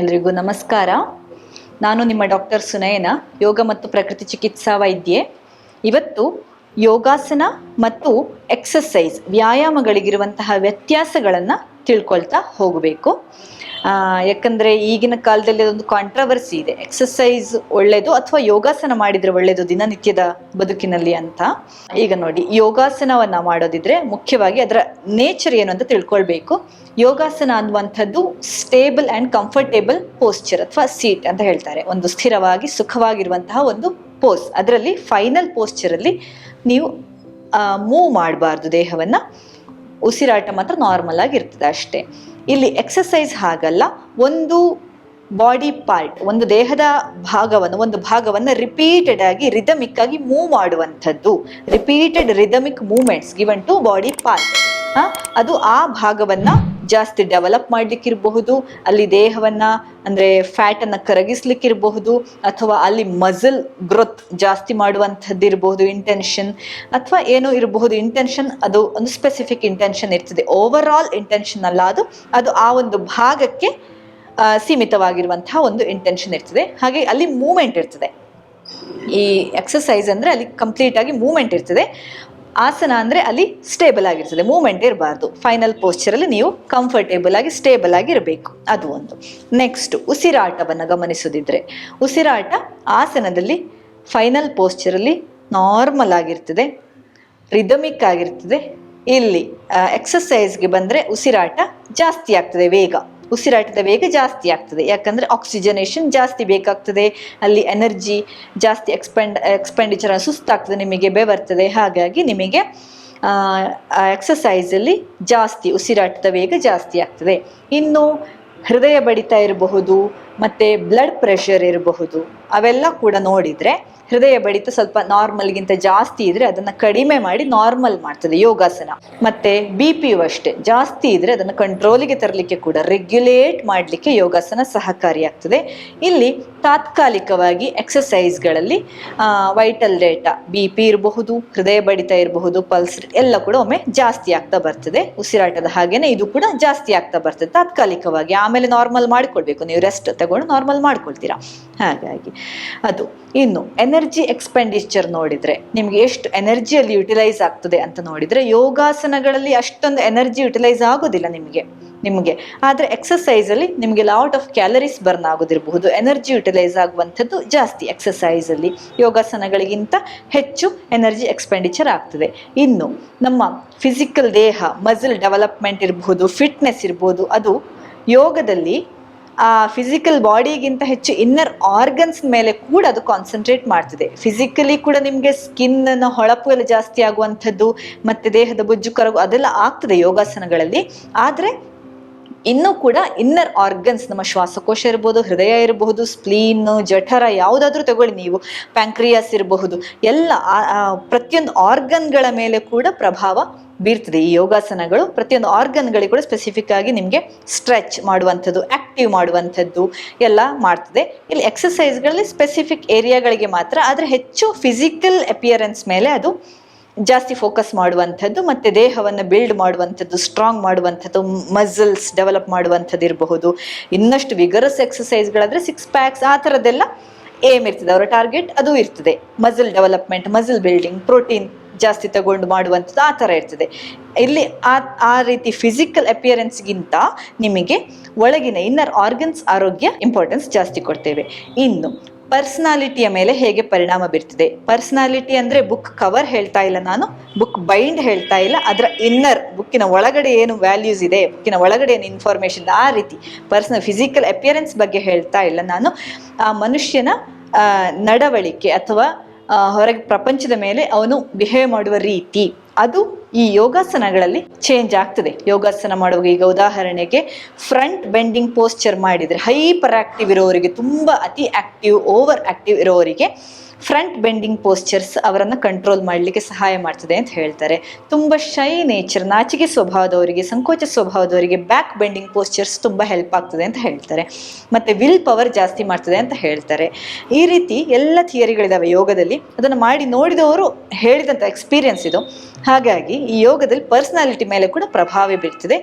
ಎಲ್ರಿಗೂ ನಮಸ್ಕಾರ. ನಾನು ನಿಮ್ಮ ಡಾಕ್ಟರ್ ಸುನಯನ, ಯೋಗ ಮತ್ತು ಪ್ರಕೃತಿ ಚಿಕಿತ್ಸಾ ವೈದ್ಯೆ. ಇವತ್ತು ಯೋಗಾಸನ ಮತ್ತು ಎಕ್ಸಸೈಸ್ ವ್ಯಾಯಾಮಗಳಿಗಿರುವಂತಹ ವ್ಯತ್ಯಾಸಗಳನ್ನು ತಿಳ್ಕೊಳ್ತಾ ಹೋಗಬೇಕು. ಯಾಕಂದರೆ ಈಗಿನ ಕಾಲದಲ್ಲಿ ಅದೊಂದು ಕಾಂಟ್ರವರ್ಸಿ ಇದೆ. ಎಕ್ಸಸೈಸ್ ಒಳ್ಳೆಯದು ಅಥವಾ ಯೋಗಾಸನ ಮಾಡಿದ್ರೆ ಒಳ್ಳೆಯದು ದಿನನಿತ್ಯದ ಬದುಕಿನಲ್ಲಿ ಅಂತ. ಈಗ ನೋಡಿ, ಯೋಗಾಸನವನ್ನ ಮಾಡೋದಿದ್ರೆ ಮುಖ್ಯವಾಗಿ ಅದರ ನೇಚರ್ ಏನು ಅಂತ ತಿಳ್ಕೊಳ್ಬೇಕು. ಯೋಗಾಸನ ಅನ್ನುವಂಥದ್ದು ಸ್ಟೇಬಲ್ ಆ್ಯಂಡ್ ಕಂಫರ್ಟೇಬಲ್ ಪೋಸ್ಚರ್ ಅಥವಾ ಸೀಟ್ ಅಂತ ಹೇಳ್ತಾರೆ. ಒಂದು ಸ್ಥಿರವಾಗಿ, ಸುಖವಾಗಿರುವಂತಹ ಒಂದು ಪೋಸ್ ಅದರಲ್ಲಿ ಫೈನಲ್ ಪೋಸ್ಚರಲ್ಲಿ ನೀವು ಮೂವ್ ಮಾಡಬಾರ್ದು ದೇಹವನ್ನು. ಉಸಿರಾಟ ಮಾತ್ರ ನಾರ್ಮಲ್ ಆಗಿರ್ತದೆ ಅಷ್ಟೇ. ಇಲ್ಲಿ ಎಕ್ಸಸೈಸ್ ಹಾಗಲ್ಲ. ಒಂದು ಬಾಡಿ ಪಾರ್ಟ್ ಒಂದು ದೇಹದ ಭಾಗವನ್ನು, ಒಂದು ಭಾಗವನ್ನು ರಿಪೀಟೆಡ್ ಆಗಿ ರಿದಮಿಕ್ ಆಗಿ ಮೂವ್ ಮಾಡುವಂಥದ್ದು. Repeated rhythmic movements given to body part ಅದು ಆ ಭಾಗವನ್ನ ಜಾಸ್ತಿ ಡೆವಲಪ್ ಮಾಡ್ಲಿಕ್ಕಿರಬಹುದು, ಅಲ್ಲಿ ದೇಹವನ್ನ ಅಂದ್ರೆ ಫ್ಯಾಟ್ ಅನ್ನ ಕರಗಿಸ್ಲಿಕ್ಕಿರಬಹುದು, ಅಥವಾ ಅಲ್ಲಿ ಮಸಲ್ ಗ್ರೋತ್ ಜಾಸ್ತಿ ಮಾಡುವಂಥದ್ದು ಇರಬಹುದು ಇಂಟೆನ್ಷನ್ ಅಥವಾ ಏನೋ ಇರಬಹುದು ಇಂಟೆನ್ಷನ್ ಅದು ಒಂದು ಸ್ಪೆಸಿಫಿಕ್ ಇಂಟೆನ್ಷನ್ ಇರ್ತದೆ. ಓವರ್ ಆಲ್ ಇಂಟೆನ್ಷನ್ ಅಲ್ಲ ಅದು ಅದು ಆ ಒಂದು ಭಾಗಕ್ಕೆ ಸೀಮಿತವಾಗಿರುವಂತಹ ಒಂದು ಇಂಟೆನ್ಷನ್ ಇರ್ತದೆ. ಹಾಗೆ ಅಲ್ಲಿ ಮೂಮೆಂಟ್ ಇರ್ತದೆ. ಈ ಎಕ್ಸಸೈಸ್ ಅಂದರೆ ಅಲ್ಲಿ ಕಂಪ್ಲೀಟ್ ಆಗಿ ಮೂಮೆಂಟ್ ಇರ್ತದೆ. ಆಸನ ಅಂದರೆ ಅಲ್ಲಿ ಸ್ಟೇಬಲ್ ಆಗಿರ್ತದೆ ಮೂಮೆಂಟ್ ಇರಬಾರ್ದು. ಫೈನಲ್ ಪೋಸ್ಚರಲ್ಲಿ ನೀವು ಕಂಫರ್ಟೇಬಲ್ ಆಗಿ ಸ್ಟೇಬಲ್ ಆಗಿ ಇರಬೇಕು. ಅದು ಒಂದು. ನೆಕ್ಸ್ಟ್ ಉಸಿರಾಟವನ್ನು ಗಮನಿಸೋದಿದ್ರೆ. ಉಸಿರಾಟ ಆಸನದಲ್ಲಿ ಫೈನಲ್ ಪೋಸ್ಚರಲ್ಲಿ ನಾರ್ಮಲ್ ಆಗಿರ್ತದೆ ರಿದಮಿಕ್ ಆಗಿರ್ತದೆ. ಇಲ್ಲಿ ಎಕ್ಸಸೈಸ್ಗೆ ಬಂದರೆ ಉಸಿರಾಟ ಜಾಸ್ತಿ ಆಗ್ತದೆ, ವೇಗ. ಉಸಿರಾಟದ ವೇಗ ಜಾಸ್ತಿ ಆಗ್ತದೆ. ಯಾಕಂದರೆ ಆಕ್ಸಿಜನೇಷನ್ ಜಾಸ್ತಿ ಬೇಕಾಗ್ತದೆ. ಅಲ್ಲಿ ಎನರ್ಜಿ ಜಾಸ್ತಿ ಎಕ್ಸ್ಪೆಂಡ್ ಎಕ್ಸ್ಪೆಂಡಿಚರ್ ಸುಸ್ತಾಗ್ತದೆ. ನಿಮಗೆ ಬೆವರ್ತದೆ ಹಾಗಾಗಿ ನಿಮಗೆ ಎಕ್ಸಸೈಸಲ್ಲಿ ಜಾಸ್ತಿ ಉಸಿರಾಟದ ವೇಗ ಜಾಸ್ತಿ ಆಗ್ತದೆ. ಇನ್ನು ಹೃದಯ ಬಡಿತ ಇರಬಹುದು. ಮತ್ತು ಬ್ಲಡ್ ಪ್ರೆಷರ್ ಇರಬಹುದು. ಅವೆಲ್ಲ ಕೂಡ ನೋಡಿದರೆ ಹೃದಯ ಬಡಿತ ಸ್ವಲ್ಪ ನಾರ್ಮಲ್ಗಿಂತ ಜಾಸ್ತಿ ಇದ್ರೆ ಅದನ್ನು ಕಡಿಮೆ ಮಾಡಿ ನಾರ್ಮಲ್ ಮಾಡ್ತದೆ ಯೋಗಾಸನ. ಮತ್ತೆ ಬಿ ಪಿಯು ಅಷ್ಟೇ, ಜಾಸ್ತಿ ಇದ್ರೆ ಅದನ್ನು ಕಂಟ್ರೋಲಿಗೆ ತರಲಿಕ್ಕೆ ಕೂಡ ರೆಗ್ಯುಲೇಟ್ ಮಾಡಲಿಕ್ಕೆ ಯೋಗಾಸನ ಸಹಕಾರಿಯಾಗ್ತದೆ. ಇಲ್ಲಿ ತಾತ್ಕಾಲಿಕವಾಗಿ ಎಕ್ಸಸೈಸ್ಗಳಲ್ಲಿ ವೈಟಲ್ ಡೇಟಾ ಬಿ ಪಿ ಇರಬಹುದು, ಹೃದಯ ಬಡಿತ ಇರಬಹುದು ಪಲ್ಸ್ ಎಲ್ಲ ಕೂಡ ಒಮ್ಮೆ ಜಾಸ್ತಿ ಆಗ್ತಾ ಬರ್ತದೆ. ಉಸಿರಾಟದ ಹಾಗೇನೆ ಇದು ಕೂಡ ಜಾಸ್ತಿ ಆಗ್ತಾ ಬರ್ತದೆ ತಾತ್ಕಾಲಿಕವಾಗಿ. ಆಮೇಲೆ ನಾರ್ಮಲ್ ಮಾಡ್ಕೊಳ್ಬೇಕು ನೀವು ರೆಸ್ಟ್ ತಗೊಂಡು ನಾರ್ಮಲ್ ಮಾಡ್ಕೊಳ್ತೀರಾ? ಹಾಗಾಗಿ ಅದು, ಇನ್ನು ಎನರ್ಜಿ ಎಕ್ಸ್ಪೆಂಡಿಚರ್ ನೋಡಿದರೆ, ನಿಮಗೆ ಎಷ್ಟು ಎನರ್ಜಿಯಲ್ಲಿ ಯುಟಿಲೈಸ್ ಆಗ್ತದೆ ಅಂತ ನೋಡಿದರೆ, ಯೋಗಾಸನಗಳಲ್ಲಿ ಅಷ್ಟೊಂದು ಎನರ್ಜಿ ಯುಟಿಲೈಸ್ ಆಗೋದಿಲ್ಲ ನಿಮಗೆ ನಿಮಗೆ. ಆದರೆ ಎಕ್ಸಸೈಸಲ್ಲಿ ನಿಮಗೆ ಲಾಟ್ ಆಫ್ ಕ್ಯಾಲರೀಸ್ ಬರ್ನ್ ಆಗೋದಿರಬಹುದು ಎನರ್ಜಿ ಯುಟಿಲೈಸ್ ಆಗುವಂಥದ್ದು ಜಾಸ್ತಿ ಎಕ್ಸಸೈಸಲ್ಲಿ ಯೋಗಾಸನಗಳಿಗಿಂತ ಹೆಚ್ಚು ಎನರ್ಜಿ ಎಕ್ಸ್ಪೆಂಡಿಚರ್ ಆಗ್ತದೆ. ಇನ್ನು ನಮ್ಮ ಫಿಸಿಕಲ್ ದೇಹ ಮಸಲ್ ಡೆವಲಪ್ಮೆಂಟ್ ಇರಬಹುದು ಫಿಟ್ನೆಸ್ ಇರ್ಬೋದು, ಅದು ಯೋಗದಲ್ಲಿ ಆ ಫಿಸಿಕಲ್ ಬಾಡಿಗಿಂತ ಹೆಚ್ಚು ಇನ್ನರ್ ಆರ್ಗನ್ಸ್ ಮೇಲೆ ಕೂಡ ಅದು ಕಾನ್ಸಂಟ್ರೇಟ್ ಮಾಡ್ತದೆ. ಫಿಸಿಕಲಿ ಕೂಡ ನಿಮಗೆ ಸ್ಕಿನ್ನ ಹೊಳಪು ಎಲ್ಲ ಜಾಸ್ತಿ ಆಗುವಂಥದ್ದು, ಮತ್ತೆ ದೇಹದ ಬೊಜ್ಜು ಕರಗು ಅದೆಲ್ಲ ಆಗ್ತದೆ ಯೋಗಾಸನಗಳಲ್ಲಿ. ಆದರೆ ಇನ್ನೂ ಕೂಡ ಇನ್ನರ್ ಆರ್ಗನ್ಸ್ ನಮ್ಮ ಶ್ವಾಸಕೋಶ ಇರಬಹುದು ಹೃದಯ ಇರಬಹುದು ಸ್ಪ್ಲೀನ್ ಜಠರ ಯಾವುದಾದ್ರೂ ತಗೊಳ್ಳಿ ನೀವು. ಪ್ಯಾಂಕ್ರಿಯಾಸ್ ಇರಬಹುದು. ಎಲ್ಲ ಪ್ರತಿಯೊಂದು ಆರ್ಗನ್ಗಳ ಮೇಲೆ ಕೂಡ ಪ್ರಭಾವ ಬೀರ್ತದೆ. ಈ ಯೋಗಾಸನಗಳು ಪ್ರತಿಯೊಂದು ಆರ್ಗನ್ಗಳಿಗೆ ಕೂಡ ಸ್ಪೆಸಿಫಿಕ್ ಆಗಿ ನಿಮಗೆ ಸ್ಟ್ರೆಚ್ ಮಾಡುವಂಥದ್ದು ಆಕ್ಟಿವ್ ಮಾಡುವಂಥದ್ದು ಎಲ್ಲ ಮಾಡ್ತದೆ. ಇಲ್ಲಿ ಎಕ್ಸಸೈಸ್ಗಳಲ್ಲಿ ಸ್ಪೆಸಿಫಿಕ್ ಏರಿಯಾಗಳಿಗೆ ಮಾತ್ರ, ಆದರೆ ಹೆಚ್ಚು ಫಿಸಿಕಲ್ ಅಪಿಯರೆನ್ಸ್ ಮೇಲೆ ಅದು ಜಾಸ್ತಿ ಫೋಕಸ್ ಮಾಡುವಂಥದ್ದು ಮತ್ತು ದೇಹವನ್ನು ಬಿಲ್ಡ್ ಮಾಡುವಂಥದ್ದು ಸ್ಟ್ರಾಂಗ್ ಮಾಡುವಂಥದ್ದು ಮಸಲ್ಸ್ ಡೆವಲಪ್ ಮಾಡುವಂಥದ್ದು ಇರಬಹುದು. ಇನ್ನಷ್ಟು ವಿಗರಸ್ ಎಕ್ಸಸೈಸ್ಗಳಾದರೆ ಸಿಕ್ಸ್ ಪ್ಯಾಕ್ಸ್ ಆ ಥರದ್ದೆಲ್ಲ ಏಮ್ ಇರ್ತದೆ. ಅವರ ಟಾರ್ಗೆಟ್ ಅದು ಇರ್ತದೆ. Muscle development muscle building protein ಜಾಸ್ತಿ ತಗೊಂಡು ಮಾಡುವಂಥದ್ದು ಆ ಥರ ಇರ್ತದೆ. ಇಲ್ಲಿ ಆ ಆ ರೀತಿ ಫಿಸಿಕಲ್ ಅಪಿಯರೆನ್ಸ್ಗಿಂತ ನಿಮಗೆ ಒಳಗಿನ ಇನ್ನರ್ ಆರ್ಗನ್ಸ್ ಆರೋಗ್ಯ ಇಂಪಾರ್ಟೆನ್ಸ್ ಜಾಸ್ತಿ ಕೊಡ್ತೇವೆ. ಇನ್ನು ಪರ್ಸನಾಲಿಟಿಯ ಮೇಲೆ ಹೇಗೆ ಪರಿಣಾಮ ಬೀರ್ತಿದೆ? ಪರ್ಸನಾಲಿಟಿ ಅಂದರೆ ಬುಕ್ ಕವರ್ ಹೇಳ್ತಾ ಇಲ್ಲ ನಾನು, ಬುಕ್ ಬೈಂಡ್ ಹೇಳ್ತಾ ಇಲ್ಲ, ಅದರ ಇನ್ನರ್ ಬುಕ್ಕಿನ ಒಳಗಡೆ ಏನು ವ್ಯಾಲ್ಯೂಸ್ ಇದೆ, ಬುಕ್ಕಿನ ಒಳಗಡೆ ಏನು ಇನ್ಫಾರ್ಮೇಷನ್ ಆ ರೀತಿ ಪರ್ಸನಲ್ ಫಿಸಿಕಲ್ ಅಪಿಯರೆನ್ಸ್ ಬಗ್ಗೆ ಹೇಳ್ತಾ ಇಲ್ಲ ನಾನು. ಆ ಮನುಷ್ಯನ ನಡವಳಿಕೆ ಅಥವಾ ಹೊರಗೆ ಪ್ರಪಂಚದ ಮೇಲೆ ಅವನು ಬಿಹೇವ್ ಮಾಡುವ ರೀತಿ, ಅದು ಈ ಯೋಗಾಸನಗಳಲ್ಲಿ ಚೇಂಜ್ ಆಗ್ತದೆ. ಯೋಗಾಸನ ಮಾಡುವಾಗ ಈಗ ಉದಾಹರಣೆಗೆ ಫ್ರಂಟ್ ಬೆಂಡಿಂಗ್ ಪೋಸ್ಚರ್ ಮಾಡಿದರೆ ಹೈಪರ್ ಆಕ್ಟಿವ್ ಇರೋವರಿಗೆ ತುಂಬ ಅತಿ ಆಕ್ಟಿವ್ ಓವರ್ ಆಕ್ಟಿವ್ ಇರೋವರಿಗೆ ಫ್ರಂಟ್ ಬೆಂಡಿಂಗ್ ಪೋಸ್ಚರ್ಸ್ ಅವರನ್ನು ಕಂಟ್ರೋಲ್ ಮಾಡಲಿಕ್ಕೆ ಸಹಾಯ ಮಾಡ್ತದೆ ಅಂತ ಹೇಳ್ತಾರೆ. ತುಂಬ ಶೈ ನೇಚರ್, ನಾಚಿಕೆ ಸ್ವಭಾವದವರಿಗೆ, ಸಂಕೋಚ ಸ್ವಭಾವದವರಿಗೆ ಬ್ಯಾಕ್ ಬೆಂಡಿಂಗ್ ಪೋಸ್ಚರ್ಸ್ ತುಂಬ ಹೆಲ್ಪ್ ಆಗ್ತದೆ ಅಂತ ಹೇಳ್ತಾರೆ. ಮತ್ತು ವಿಲ್ ಪವರ್ ಜಾಸ್ತಿ ಮಾಡ್ತದೆ ಅಂತ ಹೇಳ್ತಾರೆ. ಈ ರೀತಿ ಎಲ್ಲ ಥಿಯರಿಗಳಿದ್ದಾವೆ ಯೋಗದಲ್ಲಿ. ಅದನ್ನು ಮಾಡಿ ನೋಡಿದವರು ಹೇಳಿದಂಥ ಎಕ್ಸ್ಪೀರಿಯನ್ಸ್ ಇದು. ಹಾಗಾಗಿ ಈ ಯೋಗದಲ್ಲಿ ಪರ್ಸ್ನಾಲಿಟಿ ಮೇಲೆ ಕೂಡ ಪ್ರಭಾವ ಬೀರ್ತದೆ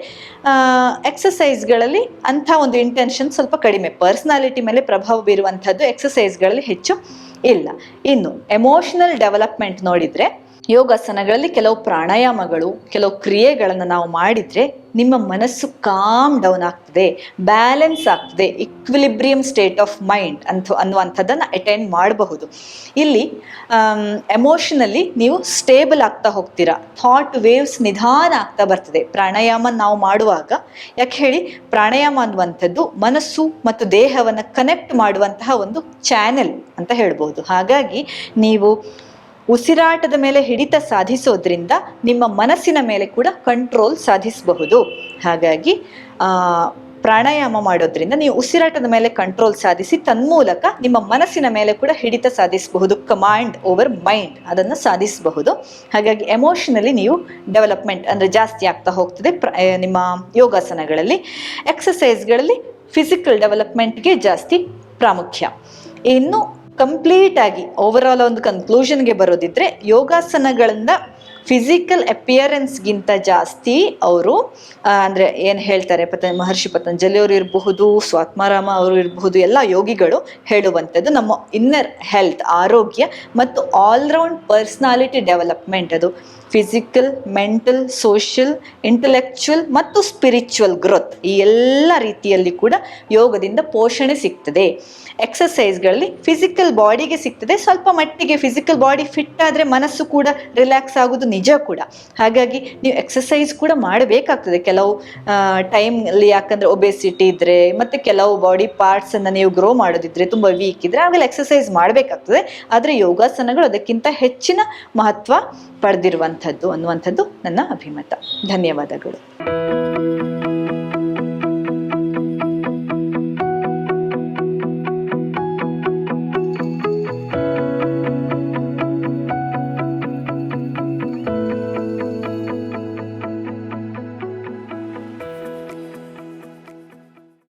ಎಕ್ಸಸೈಸ್ಗಳಲ್ಲಿ ಅಂಥ ಒಂದು ಇಂಟೆನ್ಷನ್ ಸ್ವಲ್ಪ ಕಡಿಮೆ. ಪರ್ಸ್ನಾಲಿಟಿ ಮೇಲೆ ಪ್ರಭಾವ ಬೀರುವಂಥದ್ದು ಎಕ್ಸಸೈಸ್ಗಳಲ್ಲಿ ಹೆಚ್ಚು. ಇಲ್ಲ. ಇನ್ನು ಎಮೋಷನಲ್ ಡೆವಲಪ್ಮೆಂಟ್ ನೋಡಿದರೆ ಯೋಗಾಸನಗಳಲ್ಲಿ ಕೆಲವು ಪ್ರಾಣಾಯಾಮಗಳು, ಕೆಲವು ಕ್ರಿಯೆಗಳನ್ನು ನಾವು ಮಾಡಿದರೆ ನಿಮ್ಮ ಮನಸ್ಸು ಕಾಮ್ ಡೌನ್ ಆಗ್ತದೆ ಬ್ಯಾಲೆನ್ಸ್ ಆಗ್ತದೆ ಇಕ್ವಿಲಿಬ್ರಿಯಂ ಸ್ಟೇಟ್ ಆಫ್ ಮೈಂಡ್ ಅಂತ ಅನ್ನುವಂಥದ್ದನ್ನು ಅಟೆಂಡ್ ಮಾಡಬಹುದು. ಇಲ್ಲಿ ಎಮೋಷನಲ್ಲಿ ನೀವು ಸ್ಟೇಬಲ್ ಆಗ್ತಾ ಹೋಗ್ತೀರಾ ಥಾಟ್ ವೇವ್ಸ್ ನಿಧಾನ ಆಗ್ತಾ ಬರ್ತದೆ. ಪ್ರಾಣಾಯಾಮ ನಾವು ಮಾಡುವಾಗ, ಯಾಕೆ ಹೇಳಿ, ಪ್ರಾಣಾಯಾಮ ಅನ್ನುವಂಥದ್ದು ಮನಸ್ಸು ಮತ್ತು ದೇಹವನ್ನು ಕನೆಕ್ಟ್ ಮಾಡುವಂತಹ ಒಂದು ಚಾನೆಲ್ ಅಂತ ಹೇಳ್ಬೋದು ಹಾಗಾಗಿ, ನೀವು ಉಸಿರಾಟದ ಮೇಲೆ ಹಿಡಿತ ಸಾಧಿಸೋದ್ರಿಂದ ನಿಮ್ಮ ಮನಸ್ಸಿನ ಮೇಲೆ ಕೂಡ ಕಂಟ್ರೋಲ್ ಸಾಧಿಸಬಹುದು. ಹಾಗಾಗಿ ಪ್ರಾಣಾಯಾಮ ಮಾಡೋದ್ರಿಂದ ನೀವು ಉಸಿರಾಟದ ಮೇಲೆ ಕಂಟ್ರೋಲ್ ಸಾಧಿಸಿ ತನ್ಮೂಲಕ ನಿಮ್ಮ ಮನಸ್ಸಿನ ಮೇಲೆ ಕೂಡ ಹಿಡಿತ ಸಾಧಿಸಬಹುದು. ಕಮಾಂಡ್ ಓವರ್ ಮೈಂಡ್ ಅದನ್ನು ಸಾಧಿಸಬಹುದು. ಹಾಗಾಗಿ ಎಮೋಷನಲಿ ನೀವು ಡೆವಲಪ್ಮೆಂಟ್ ಅಂದರೆ ಜಾಸ್ತಿ ಆಗ್ತಾ ಹೋಗ್ತದೆ. ನಿಮ್ಮ ಯೋಗಾಸನಗಳಲ್ಲಿ ಎಕ್ಸಸೈಸ್ಗಳಲ್ಲಿ ಫಿಸಿಕಲ್ ಡೆವಲಪ್ಮೆಂಟ್ಗೆ ಜಾಸ್ತಿ ಪ್ರಾಮುಖ್ಯ. ಇನ್ನು ಕಂಪ್ಲೀಟ್ ಆಗಿ ಓವರ್ ಆಲ್ ಒಂದು ಕನ್ಕ್ಲೂಷನ್ಗೆ ಬರೋದಿದ್ರೆ ಯೋಗಾಸನಗಳಿಂದ ಫಿಸಿಕಲ್ ಅಪಿಯರೆನ್ಸ್ಗಿಂತ ಜಾಸ್ತಿ ಅವರು ಅಂದರೆ ಏನು ಹೇಳ್ತಾರೆ ಪತ ಮಹರ್ಷಿ ಪತಂಜಲಿ ಅವರು ಇರಬಹುದು, ಸ್ವಾತ್ಮಾರಾಮ ಅವರು ಇರಬಹುದು, ಎಲ್ಲ ಯೋಗಿಗಳು ಹೇಳುವಂಥದ್ದು ನಮ್ಮ ಇನ್ನರ್ ಹೆಲ್ತ್ ಆರೋಗ್ಯ ಮತ್ತು ಆಲ್ರೌಂಡ್ ಪರ್ಸ್ನಾಲಿಟಿ ಡೆವಲಪ್ಮೆಂಟ್ ಅದು. ಫಿಸಿಕಲ್ ಮೆಂಟಲ್ ಸೋಷಿಯಲ್ ಇಂಟೆಲೆಕ್ಚುವಲ್ ಮತ್ತು ಸ್ಪಿರಿಚುವಲ್ ಗ್ರೋತ್ ಈ ಎಲ್ಲ ರೀತಿಯಲ್ಲಿ ಕೂಡ ಯೋಗದಿಂದ ಪೋಷಣೆ ಸಿಗ್ತದೆ. ಎಕ್ಸಸೈಸ್ಗಳಲ್ಲಿ ಫಿಸಿಕಲ್ ಬಾಡಿಗೆ ಸಿಗ್ತದೆ. ಸ್ವಲ್ಪ ಮಟ್ಟಿಗೆ ಫಿಸಿಕಲ್ ಬಾಡಿ ಫಿಟ್ ಆದರೆ ಮನಸ್ಸು ಕೂಡ ರಿಲ್ಯಾಕ್ಸ್ ಆಗೋದು ನಿಜ ಕೂಡ. ಹಾಗಾಗಿ ನೀವು ಎಕ್ಸಸೈಸ್ ಕೂಡ ಮಾಡಬೇಕಾಗ್ತದೆ. ಕೆಲವು ಟೈಮಲ್ಲಿ ಯಾಕಂದರೆ ಒಬೆಸಿಟಿ ಇದ್ದರೆ ಮತ್ತು ಕೆಲವು ಬಾಡಿ ಪಾರ್ಟ್ಸನ್ನು ನೀವು ಗ್ರೋ ಮಾಡೋದಿದ್ರೆ ತುಂಬ ವೀಕ್ ಇದ್ದರೆ ಆಮೇಲೆ ಎಕ್ಸಸೈಸ್ ಮಾಡಬೇಕಾಗ್ತದೆ. ಆದರೆ ಯೋಗಾಸನಗಳು ಅದಕ್ಕಿಂತ ಹೆಚ್ಚಿನ ಮಹತ್ವ ಪಡೆದಿರುವಂಥದ್ದು ಅನ್ನುವಂಥದ್ದು ನನ್ನ ಅಭಿಮತ. ಧನ್ಯವಾದಗಳು.